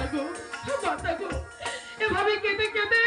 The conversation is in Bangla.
মাতা গো মাতা গো এভাবে কেটে কেটে